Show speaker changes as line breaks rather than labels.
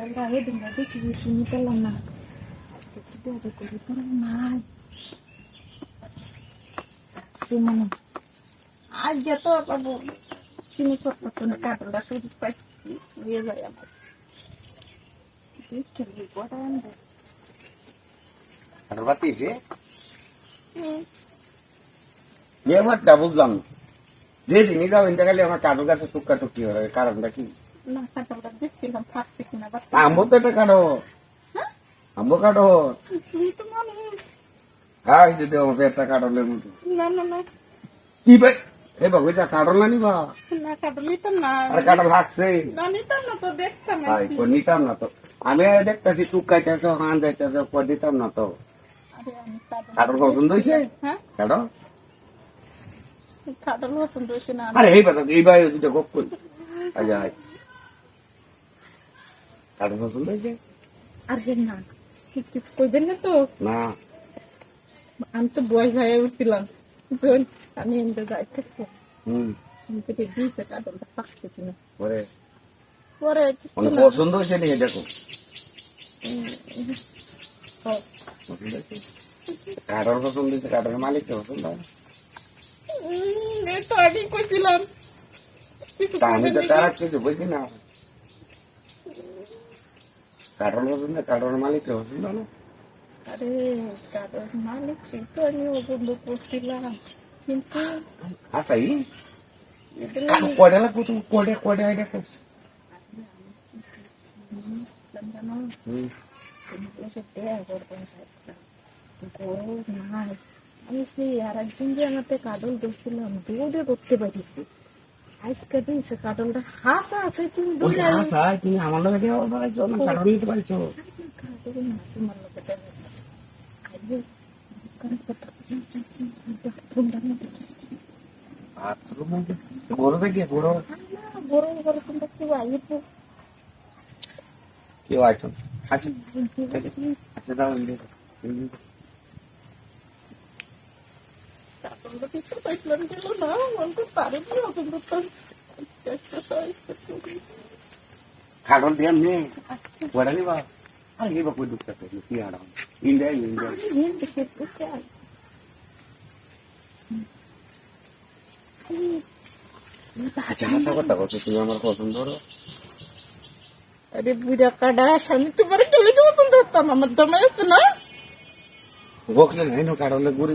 কাঁঠালটা আগে দিন দেখি চিনি পেলাম না আজকে কি দেবে করে তোর নাই মানে আজ যেত পাবো চিনি করতে কোনো কাঁঠালটা সুযোগ পাইছি হয়ে যায় আমার দেখে কটা আনবে
কাঠল পাতিছে ব্যাপারটা বুঝলাম। যেদিনই যাবেন দেখালে আমার কাঠল গাছে টুকা টুকি হয় কারণটা কি
না দেখছিলাম থাকছে কিনা বা
আম্বো তো এটা কাঠো আম্বো
তুই তো মানুষ।
হ্যাঁ এই পেটটা কাঠলের
না না না।
কি ভাই? এ বাবু এটা কাঠল না নিবা
না কাঁঠাল নিতাম না।
আর কাঠল হাঁকছে
না নিতাম না তো দেখতাম
ভাই কো। নিতাম না তো। আমি দেখতেছি টুকাইতেছ হান যাইতেছ কো দিতাম না তো।
কাঠল
পছন্দ হয়েছে
হ্যাঁ?
কাঠো
কাঁঠাল পছন্দ হয়েছে না।
আরে এই কথা এই ভাই দুটো গপ করি। আচ্ছা ভাই কাঠল পছন্দ হয়েছে?
আরে না কিছু কইবেন না তো?
না।
আমি তো বয় ভাই উঠছিলাম। আমি এমনি যাইতেছি।
হুম।
আমি দিয়েছে কাঁঠালটা পাকছে কিনা
পরে।
পরে কিছু না।
পছন্দ হয়েছে নি দেখো।
ও,
পছন্দ হয়েছে কাঠলের মালিক পছন্দ হয়।
তো আগেই কইছিলাম। কিছু
আমি তো তারা কিছু বুঝি না। কাঠল পছন্দ কাঠলের মালিক পছন্দ না
আরে কাঁঠাল মালিক তো আমি পছন্দ করছিলাম কিন্তু
আসাই? কয়টা লাগবো তুমি? কয়টা কয়টা হুম।
আমি সেই আর একদিন যে আমাকে কাদল ধরছিলাম দৌড়ে করতে পারিছি আজকে দিয়েছে কাদলটা হাসা আছে দৌড়ে
আশা তুমি আমার লগে দেওয়া পারছ না কাঠল নিতে পারছ? বড় থেকে বড়
বড় বড় তোমরা আইবো
কেউ আইতো আচ্ছা আচ্ছা কাঠল দিয়ে কয়টা নিবা আরে কই কি আরাম ইন্ডিয়া ইন্ডিয়া আচ্ছা হাসা কথা করছ তুমি আমার পছন্দ করো
আরে বুড়া কাডা আমি তোমার কেলে পছন্দ করতাম আমার জামাই আছে না?
নাই গুড়ি